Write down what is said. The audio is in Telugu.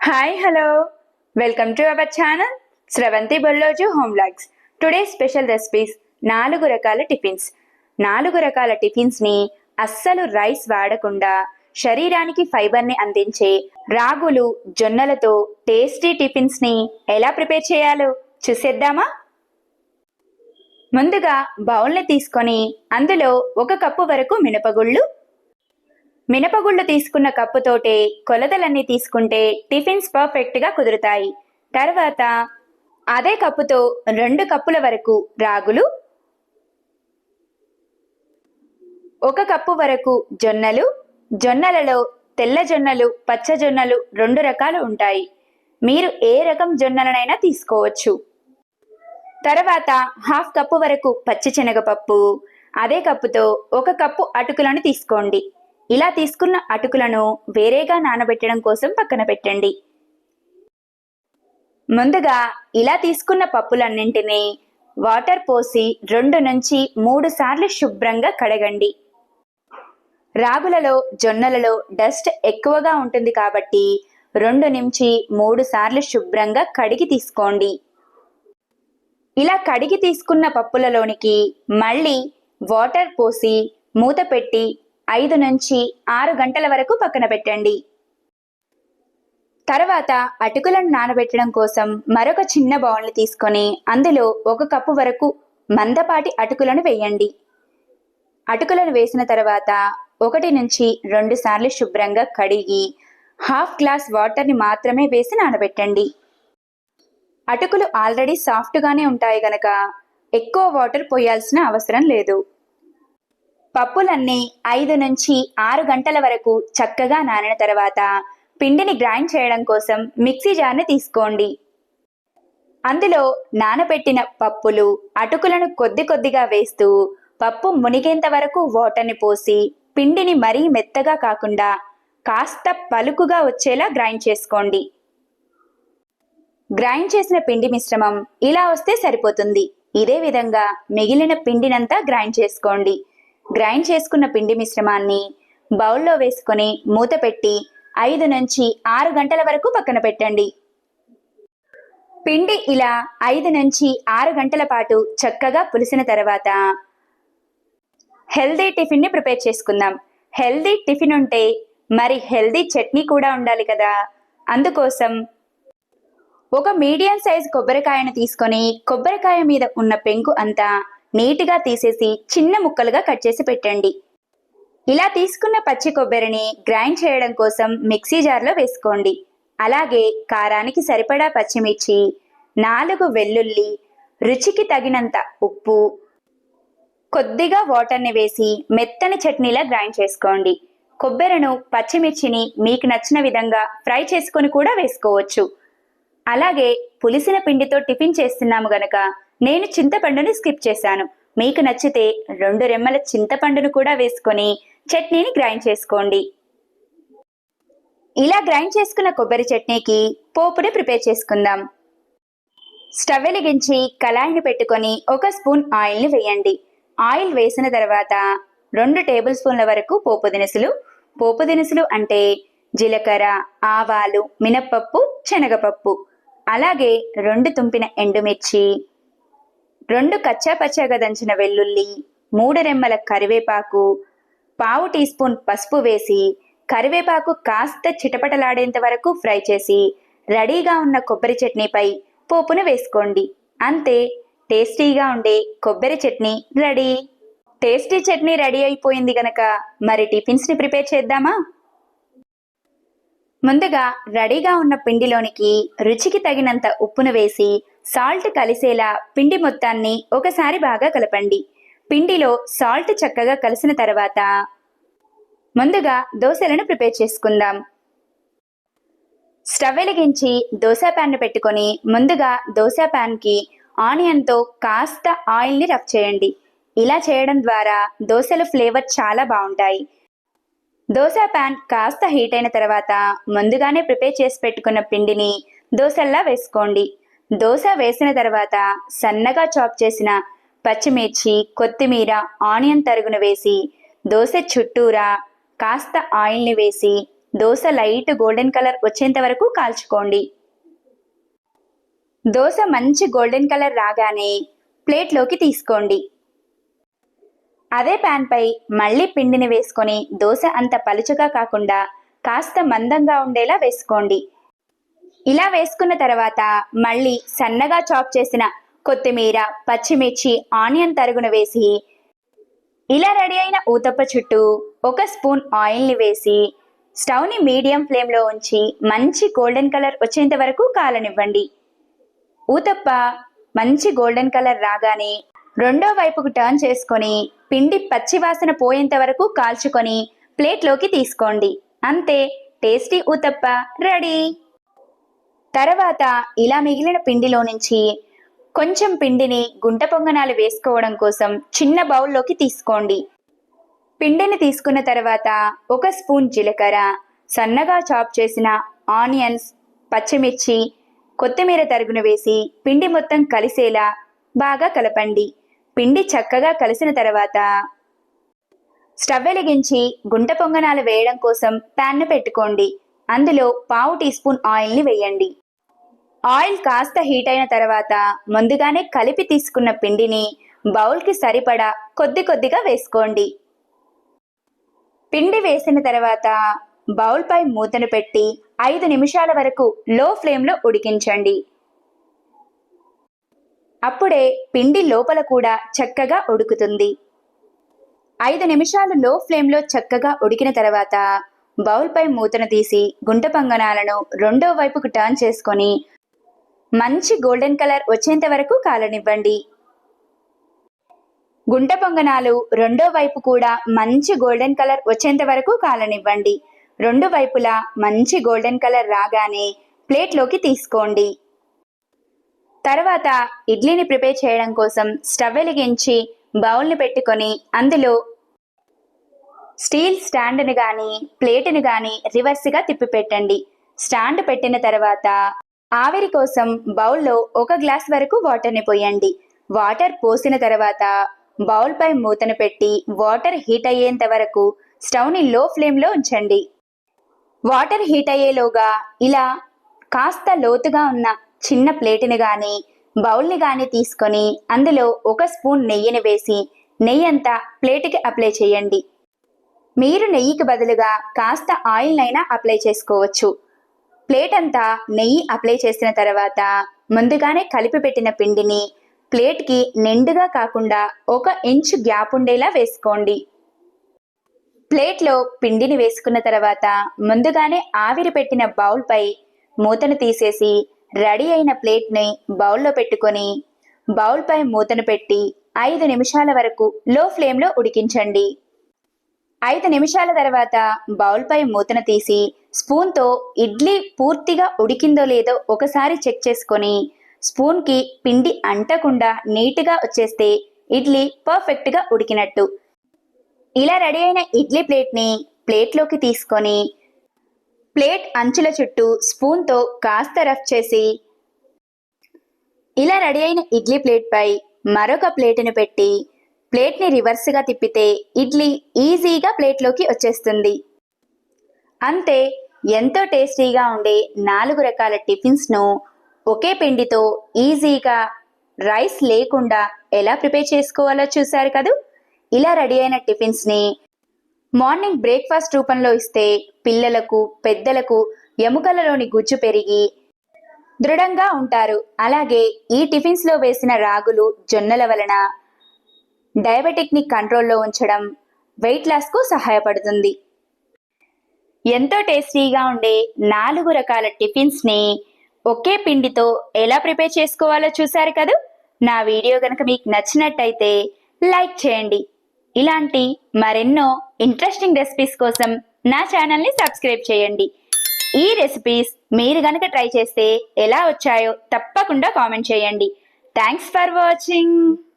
Hi hello welcome to our channel Sravanthi Bolloju home vlogs today special recipes నాలుగు రకాల టిఫిన్స్. నాలుగు రకాల టిఫిన్స్ని అస్సలు రైస్ వాడకుండా శరీరానికి ఫైబర్ని అందించే రాగులు జొన్నలతో టేస్టీ టిఫిన్స్ని ఎలా ప్రిపేర్ చేయాలో చూసేద్దామా? ముందుగా బౌల్ని తీసుకొని అందులో ఒక కప్పు వరకు మినపగుళ్ళు మినపగుళ్ళు తీసుకున్న కప్పుతోటే కొలతలన్నీ తీసుకుంటే టిఫిన్స్ పర్ఫెక్ట్గా కుదురుతాయి. తర్వాత అదే కప్పుతో రెండు కప్పుల వరకు రాగులు ఒక కప్పు వరకు జొన్నలు జొన్నలలో తెల్ల జొన్నలు పచ్చ జొన్నలు రెండు రకాలు ఉంటాయి. మీరు ఏ రకం జొన్నలనైనా తీసుకోవచ్చు. తర్వాత హాఫ్ కప్పు వరకు పచ్చి శనగపప్పు అదే కప్పుతో ఒక కప్పు అటుకులను తీసుకోండి. ఇలా తీసుకున్న అటుకులను వేరేగా నానబెట్టడం కోసం పక్కన పెట్టండి. ముందుగా ఇలా తీసుకున్న పప్పులన్నింటినీ వాటర్ పోసి రెండు నుంచి మూడు సార్లు శుభ్రంగా కడగండి. రాగులలో జొన్నలలో డస్ట్ ఎక్కువగా ఉంటుంది కాబట్టి రెండు నుంచి మూడు సార్లు శుభ్రంగా కడిగి తీసుకోండి. ఇలా కడిగి తీసుకున్న పప్పులలోనికి మళ్ళీ వాటర్ పోసి మూత పెట్టి ఐదు నుంచి ఆరు గంటల వరకు పక్కన పెట్టండి. తర్వాత అటుకులను నానబెట్టడం కోసం మరొక చిన్న బౌల్ని తీసుకొని అందులో ఒక కప్పు వరకు మందపాటి అటుకులను వేయండి. అటుకులను వేసిన తర్వాత ఒకటి నుంచి రెండు సార్లు శుభ్రంగా కడిగి హాఫ్ గ్లాస్ వాటర్ని మాత్రమే వేసి నానబెట్టండి. అటుకులు ఆల్రెడీ సాఫ్ట్గానే ఉంటాయి గనక ఎక్కువ వాటర్ పోయాల్సిన అవసరం లేదు. పప్పులన్నీ ఐదు నుంచి ఆరు గంటల వరకు చక్కగా నానిన తర్వాత పిండిని గ్రైండ్ చేయడం కోసం మిక్సీ జార్ని తీసుకోండి. అందులో నానబెట్టిన పప్పులు అటుకులను కొద్ది కొద్దిగా వేస్తూ పప్పు మునిగేంత వరకు వాటర్ని పోసి పిండిని మరీ మెత్తగా కాకుండా కాస్త పలుకుగా వచ్చేలా గ్రైండ్ చేసుకోండి. గ్రైండ్ చేసిన పిండి మిశ్రమం ఇలా వస్తే సరిపోతుంది. ఇదే విధంగా మిగిలిన పిండినంతా గ్రైండ్ చేసుకోండి. గ్రైండ్ చేసుకున్న పిండి మిశ్రమాన్ని బౌల్లో వేసుకొని మూత పెట్టి ఐదు నుంచి ఆరు గంటల వరకు పక్కన పెట్టండి. పిండి ఇలా ఐదు నుంచి ఆరు గంటల పాటు చక్కగా పులిసిన తర్వాత హెల్దీ టిఫిన్ని ప్రిపేర్ చేసుకుందాం. హెల్దీ టిఫిన్ ఉంటే మరి హెల్దీ చట్నీ కూడా ఉండాలి కదా. అందుకోసం ఒక మీడియం సైజ్ కొబ్బరికాయను తీసుకొని కొబ్బరికాయ మీద ఉన్న పెంకు అంతా నీట్గా తీసేసి చిన్న ముక్కలుగా కట్ చేసి పెట్టండి. ఇలా తీసుకున్న పచ్చి కొబ్బరిని గ్రైండ్ చేయడం కోసం మిక్సీ జార్లో వేసుకోండి. అలాగే కారానికి సరిపడా పచ్చిమిర్చి నాలుగు వెల్లుల్లి రుచికి తగినంత ఉప్పు కొద్దిగా వాటర్ని వేసి మెత్తని చట్నీలా గ్రైండ్ చేసుకోండి. కొబ్బరిను పచ్చిమిర్చిని మీకు నచ్చిన విధంగా ఫ్రై చేసుకొని కూడా వేసుకోవచ్చు. అలాగే పులిసిన పిండితో టిఫిన్ చేస్తున్నాము గనక నేను చింతపండుని స్కిప్ చేశాను. మీకు నచ్చితే రెండు రెమ్మల చింతపండును కూడా వేసుకొని చట్నీని గ్రైండ్ చేసుకోండి. ఇలా గ్రైండ్ చేసుకున్న కొబ్బరి చట్నీకి పోపుని ప్రిపేర్ చేసుకుందాం. స్టవ్ వెలిగించి కళాయిని పెట్టుకొని ఒక స్పూన్ ఆయిల్ని వేయండి. ఆయిల్ వేసిన తర్వాత రెండు టేబుల్ స్పూన్ల వరకు పోపు దినుసులు. పోపు దినుసులు అంటే జీలకర్ర ఆవాలు మినప్పప్పు శనగపప్పు. అలాగే రెండు తుంపిన ఎండుమిర్చి రెండు కచ్చాపచ్చాగా దంచిన వెల్లుల్లి మూడు రెమ్మల కరివేపాకు పావు టీ స్పూన్ పసుపు వేసి కరివేపాకు కాస్త చిటపటలాడేంత వరకు ఫ్రై చేసి రెడీగా ఉన్న కొబ్బరి చట్నీపై పోపును వేసుకోండి. అంతే టేస్టీగా ఉండే కొబ్బరి chutney ready. Tasty chutney ready అయిపోయింది గనక మరి టిఫిన్స్ని ప్రిపేర్ చేద్దామా? ముందుగా రెడీగా ఉన్న పిండిలోనికి రుచికి తగినంత ఉప్పును వేసి సాల్ట్ కలిసేలా పిండి మొత్తాన్ని ఒకసారి బాగా కలపండి. పిండిలో సాల్ట్ చక్కగా కలిసిన తర్వాత ముందుగా దోశలను ప్రిపేర్ చేసుకుందాం. స్టవ్ వెలిగించి దోశ ప్యాన్ పెట్టుకొని ముందుగా దోశ ప్యాన్కి ఆనియన్తో కాస్త ఆయిల్ని రఫ్ చేయండి. ఇలా చేయడం ద్వారా దోశల ఫ్లేవర్ చాలా బాగుంటాయి. దోశ ప్యాన్ కాస్త హీట్ అయిన తర్వాత ముందుగానే ప్రిపేర్ చేసి పెట్టుకున్న పిండిని దోశల్లా వేసుకోండి. దోశ వేసిన తర్వాత సన్నగా చాప్ చేసిన పచ్చిమిర్చి కొత్తిమీర ఆనియన్ తరుగును వేసి దోశ చుట్టూరా కాస్త ఆయిల్ని వేసి దోశ లైట్ గోల్డెన్ కలర్ వచ్చేంత వరకు కాల్చుకోండి. దోశ మంచి గోల్డెన్ కలర్ రాగానే ప్లేట్లోకి తీసుకోండి. అదే ప్యాన్పై మళ్ళీ పిండిని వేసుకొని దోశ అంత పలుచగా కాకుండా కాస్త మందంగా ఉండేలా వేసుకోండి. ఇలా వేసుకున్న తర్వాత మళ్ళీ సన్నగా చాప్ చేసిన కొత్తిమీర పచ్చిమిర్చి ఆనియన్ తరుగున వేసి ఇలా రెడీ అయిన ఊతప్ప చుట్టూ ఒక స్పూన్ ఆయిల్ని వేసి స్టవ్ని మీడియం ఫ్లేమ్లో ఉంచి మంచి గోల్డెన్ కలర్ వచ్చేంత వరకు కాలనివ్వండి. ఊతప్ప మంచి గోల్డెన్ కలర్ రాగానే రెండో వైపుకు టర్న్ చేసుకొని పిండి పచ్చి వాసన పోయేంత వరకు కాల్చుకొని ప్లేట్లోకి తీసుకోండి. అంతే టేస్టీ ఊతప్ప రెడీ. తర్వాత ఇలా మిగిలిన పిండిలో నుంచి కొంచెం పిండిని గుంట పొంగనాలు వేసుకోవడం కోసం చిన్న బౌల్లోకి తీసుకోండి. పిండిని తీసుకున్న తర్వాత ఒక స్పూన్ జీలకర్ర సన్నగా చాప్ చేసిన ఆనియన్స్ పచ్చిమిర్చి కొత్తిమీర తరుగును వేసి పిండి మొత్తం కలిసేలా బాగా కలపండి. పిండి చక్కగా కలిసిన తర్వాత స్టవ్ వెలిగించి గుంట పొంగనాలు వేయడం కోసం ప్యాన్ను పెట్టుకోండి. అందులో పావు టీ స్పూన్ ఆయిల్ని వేయండి. ఆయిల్ కాస్త హీట్ అయిన తర్వాత ముందుగానే కలిపి తీసుకున్న పిండిని బౌల్కి సరిపడా కొద్ది కొద్దిగా వేసుకోండి. పిండి వేసిన తర్వాత బౌల్పై మూతను పెట్టి ఐదు నిమిషాల వరకు లో ఫ్లేమ్లో ఉడికించండి. అప్పుడే పిండి లోపల కూడా చక్కగా ఉడుకుతుంది. ఐదు నిమిషాలు లో ఫ్లేమ్లో చక్కగా ఉడికిన తర్వాత బౌల్పై మూతను తీసి గుంట పొంగనాలను రెండో వైపుకు టర్న్ చేసుకొని మంచి గోల్డెన్ కలర్ వచ్చేంత వరకు కాలనివ్వండి. గుంట పొంగనాలు రెండో వైపు కూడా మంచి గోల్డెన్ కలర్ వచ్చేంత వరకు కాలనివ్వండి. రెండు వైపులా మంచి గోల్డెన్ కలర్ రాగానే ప్లేట్లోకి తీసుకోండి. తర్వాత ఇడ్లీని ప్రిపేర్ చేయడం కోసం స్టవ్ వెలిగించి బౌల్ని పెట్టుకొని అందులో స్టీల్ స్టాండ్ని కానీ ప్లేట్ని కానీ రివర్స్గా తిప్పి పెట్టండి స్టాండ్ పెట్టిన తర్వాత ఆవిరి కోసం బౌల్లో ఒక గ్లాస్ వరకు వాటర్ని పోయండి. వాటర్ పోసిన తర్వాత బౌల్పై మూతను పెట్టి వాటర్ హీట్ అయ్యేంత వరకు స్టవ్ని లో ఫ్లేమ్లో ఉంచండి. వాటర్ హీట్ అయ్యేలోగా ఇలా కాస్త లోతుగా ఉన్న చిన్న ప్లేట్ని కానీ బౌల్ని కానీ తీసుకొని అందులో ఒక స్పూన్ నెయ్యిని వేసి నెయ్యి అంతా ప్లేట్కి అప్లై చేయండి. మీరు నెయ్యికి బదులుగా కాస్త ఆయిల్ అయినా అప్లై చేసుకోవచ్చు. ప్లేట్ అంతా నెయ్యి అప్లై చేసిన తర్వాత ముందుగానే కలిపి పెట్టిన పిండిని ప్లేట్కి నిండుగా కాకుండా ఒక ఇంచు గ్యాప్ ఉండేలా వేసుకోండి. ప్లేట్లో పిండిని వేసుకున్న తర్వాత ముందుగానే ఆవిరి పెట్టిన బౌల్పై మూతను తీసేసి రెడీ అయిన ప్లేట్ని బౌల్లో పెట్టుకొని బౌల్పై మూతను పెట్టి ఐదు నిమిషాల వరకు లో ఫ్లేమ్లో ఉడికించండి. ఐదు నిమిషాల తర్వాత బౌల్పై మూతన తీసి స్పూన్తో ఇడ్లీ పూర్తిగా ఉడికిందో లేదో ఒకసారి చెక్ చేసుకొని స్పూన్కి పిండి అంటకుండా నీట్గా వచ్చేస్తే ఇడ్లీ పర్ఫెక్ట్గా ఉడికినట్టు. ఇలా రెడీ అయిన ఇడ్లీ ప్లేట్ని ప్లేట్లోకి తీసుకొని ప్లేట్ అంచుల చుట్టూ స్పూన్తో కాస్త రఫ్ చేసి ఇలా రెడీ అయిన ఇడ్లీ ప్లేట్పై మరొక ప్లేటును పెట్టి ప్లేట్ని రివర్స్గా తిప్పితే ఇడ్లీ ఈజీగా ప్లేట్లోకి వచ్చేస్తుంది. అంతే ఎంతో టేస్టీగా ఉండే నాలుగు రకాల టిఫిన్స్ను ఒకే పిండితో ఈజీగా రైస్ లేకుండా ఎలా ప్రిపేర్ చేసుకోవాలో చూశారు కదూ? ఇలా రెడీ అయిన టిఫిన్స్ని మార్నింగ్ బ్రేక్ఫాస్ట్ రూపంలో ఇస్తే పిల్లలకు పెద్దలకు ఎముకలలోని గుజ్జు పెరిగి దృఢంగా ఉంటారు. అలాగే ఈ టిఫిన్స్లో వేసిన రాగులు జొన్నల వలన డయాబెటిక్ని కంట్రోల్లో ఉంచడం వెయిట్ లాస్కు సహాయపడుతుంది. ఎంతో టేస్టీగా ఉండే నాలుగు రకాల టిఫిన్స్ని ఒకే పిండితో ఎలా ప్రిపేర్ చేసుకోవాలో చూశారు కదా? నా వీడియో కనుక మీకు నచ్చినట్టయితే లైక్ చేయండి. ఇలాంటి మరెన్నో ఇంట్రెస్టింగ్ రెసిపీస్ కోసం నా ఛానల్ని సబ్స్క్రైబ్ చేయండి. ఈ రెసిపీస్ మీరు గనక ట్రై చేస్తే ఎలా వచ్చాయో తప్పకుండా కామెంట్ చేయండి. Thanks for watching.